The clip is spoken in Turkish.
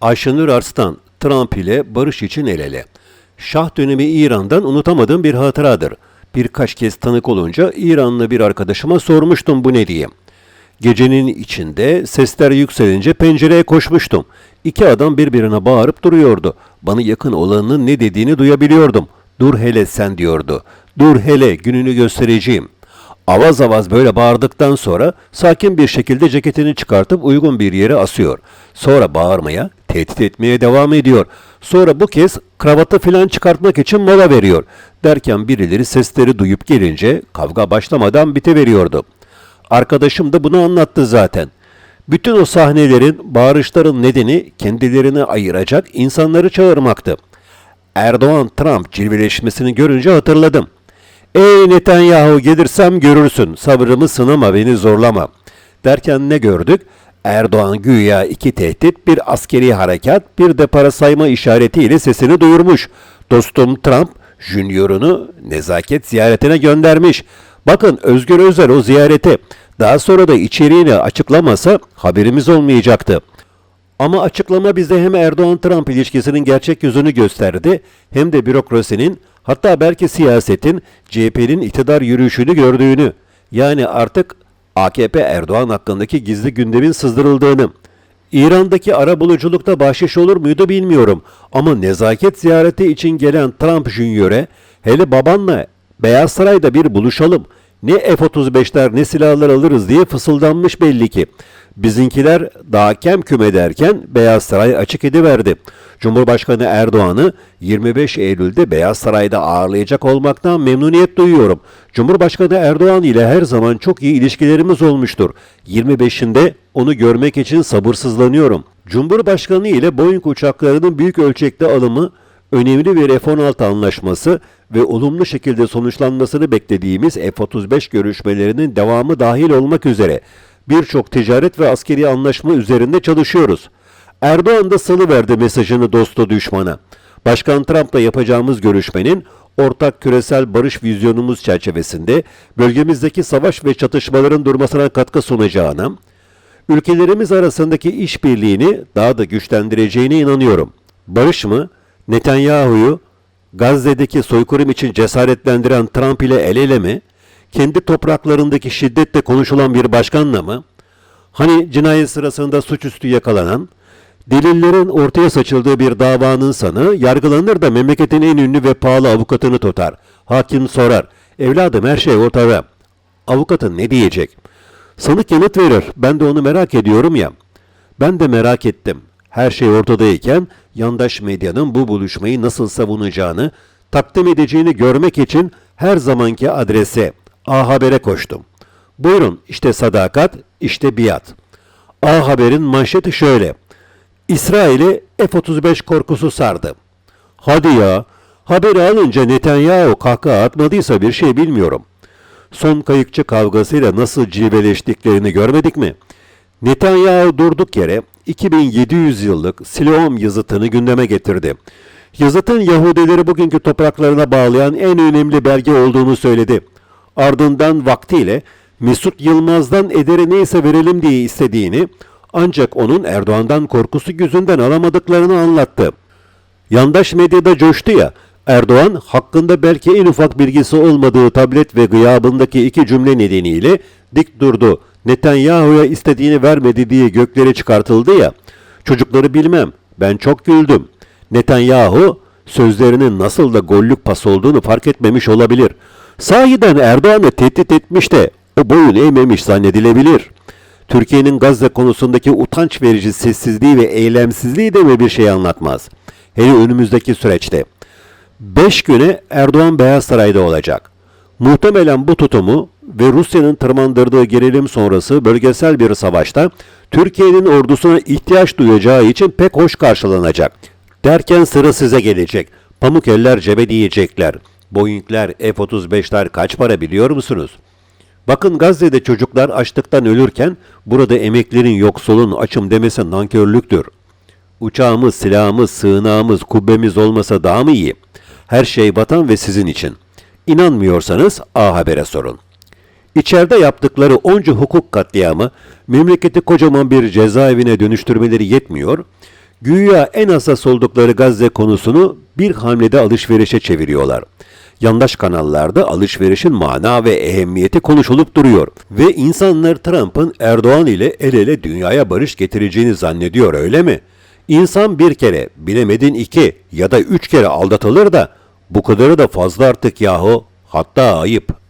Ayşenur Arslan, Trump ile barış için el ele. Şah dönemi İran'dan unutamadığım bir hatıradır. Birkaç kez tanık olunca İranlı bir arkadaşıma sormuştum bu ne diye. Gecenin içinde sesler yükselince pencereye koşmuştum. İki adam birbirine bağırıp duruyordu. Bana yakın olanın ne dediğini duyabiliyordum. Dur hele sen diyordu. Dur hele gününü göstereceğim. Avaz avaz böyle bağırdıktan sonra sakin bir şekilde ceketini çıkartıp uygun bir yere asıyor. Sonra bağırmaya, tehdit etmeye devam ediyor. Sonra bu kez kravatı filan çıkartmak için mola veriyor. Derken birileri sesleri duyup gelince kavga başlamadan biteveriyordu. Arkadaşım da bunu anlattı zaten. Bütün o sahnelerin, bağırışların nedeni kendilerini ayıracak insanları çağırmaktı. Erdoğan-Trump cilveleşmesini görünce hatırladım. Ey Netanyahu gelirsem görürsün, sabrımı sınama beni zorlama. Derken ne gördük? Erdoğan güya iki tehdit, bir askeri harekat, bir de para sayma işaretiyle sesini duyurmuş. Dostum Trump, Junior'unu nezaket ziyaretine göndermiş. Bakın Özgür Özel o ziyarete daha sonra da içeriğini açıklamasa haberimiz olmayacaktı. Ama açıklama bize hem Erdoğan-Trump ilişkisinin gerçek yüzünü gösterdi hem de bürokrasinin hatta belki siyasetin CHP'nin iktidar yürüyüşünü gördüğünü yani artık AKP Erdoğan hakkındaki gizli gündemin sızdırıldığını. İran'daki ara buluculukta bahşiş olur muydu bilmiyorum ama nezaket ziyareti için gelen Trump Junior'e hele babanla Beyaz Saray'da bir buluşalım. Ne F-35'ler ne silahlar alırız diye fısıldanmış belli ki. Bizinkiler daha kem küm ederken Beyaz Saray açık ediverdi. Cumhurbaşkanı Erdoğan'ı 25 Eylül'de Beyaz Saray'da ağırlayacak olmaktan memnuniyet duyuyorum. Cumhurbaşkanı Erdoğan ile her zaman çok iyi ilişkilerimiz olmuştur. 25'inde onu görmek için sabırsızlanıyorum. Cumhurbaşkanı ile Boeing uçaklarının büyük ölçekte alımı önemli bir F-16 anlaşması ve olumlu şekilde sonuçlanmasını beklediğimiz F-35 görüşmelerinin devamı dahil olmak üzere birçok ticaret ve askeri anlaşma üzerinde çalışıyoruz. Erdoğan da salıverdi mesajını dostu düşmana. Başkan Trump'la yapacağımız görüşmenin ortak küresel barış vizyonumuz çerçevesinde bölgemizdeki savaş ve çatışmaların durmasına katkı sunacağına, ülkelerimiz arasındaki işbirliğini daha da güçlendireceğine inanıyorum. Barış mı? Netanyahu'yu Gazze'deki soykırım için cesaretlendiren Trump ile el ele mi? Kendi topraklarındaki şiddetle konuşulan bir başkanla mı? Hani cinayet sırasında suçüstü yakalanan, delillerin ortaya saçıldığı bir davanın sanığı yargılanır da memleketin en ünlü ve pahalı avukatını tutar. Hakim sorar, evladım her şey ortada. Avukatın ne diyecek? Sanık yanıt verir, ben de onu merak ediyorum ya. Ben de merak ettim. Her şey ortadayken yandaş medyanın bu buluşmayı nasıl savunacağını, takdim edeceğini görmek için her zamanki adrese A Haber'e koştum. Buyurun işte sadakat, işte biat. A Haber'in manşeti şöyle. İsrail'i F-35 korkusu sardı. Hadi ya, haberi alınca Netanyahu kahkaha atmadıysa bir şey bilmiyorum. Son kayıkçı kavgasıyla nasıl cilveleştiklerini görmedik mi? Netanyahu durduk yere 2700 yıllık Siloam yazıtını gündeme getirdi. Yazıtın Yahudileri bugünkü topraklarına bağlayan en önemli belge olduğunu söyledi. Ardından vaktiyle Mesut Yılmaz'dan ederi neyse verelim diye istediğini ancak onun Erdoğan'dan korkusu yüzünden alamadıklarını anlattı. Yandaş medyada coştu ya, Erdoğan hakkında belki en ufak bilgisi olmadığı tablet ve gıyabındaki iki cümle nedeniyle dik durdu. Netanyahu'ya istediğini vermedi diye göklere çıkartıldı ya. Çocukları bilmem. Ben çok güldüm. Netanyahu sözlerinin nasıl da gollük pas olduğunu fark etmemiş olabilir. Sahiden Erdoğan'ı tehdit etmiş de o boyun eğmemiş zannedilebilir. Türkiye'nin Gazze konusundaki utanç verici sessizliği ve eylemsizliği de mi bir şey anlatmaz? Hele önümüzdeki süreçte. Beş güne Erdoğan Beyaz Saray'da olacak. Muhtemelen bu tutumu ve Rusya'nın tırmandırdığı gerilim sonrası bölgesel bir savaşta Türkiye'nin ordusuna ihtiyaç duyacağı için pek hoş karşılanacak. Derken sıra size gelecek. Pamuk eller cebe diyecekler. Boeing'ler, F-35'ler kaç para biliyor musunuz? Bakın Gazze'de çocuklar açlıktan ölürken burada emeklerin yoksulun açım demesi nankörlüktür. Uçağımız, silahımız, sığınağımız, kubbemiz olmasa daha mı iyi? Her şey vatan ve sizin için. İnanmıyorsanız A Haber'e sorun. İçeride yaptıkları onca hukuk katliamı memleketi kocaman bir cezaevine dönüştürmeleri yetmiyor, Güya en hassas oldukları Gazze konusunu bir hamlede alışverişe çeviriyorlar. Yandaş kanallarda alışverişin mana ve ehemmiyeti konuşulup duruyor ve insanlar Trump'ın Erdoğan ile el ele dünyaya barış getireceğini zannediyor öyle mi? İnsan bir kere, bilemedin iki ya da üç kere aldatılır da bu kadarı da fazla artık yahu, hatta ayıp.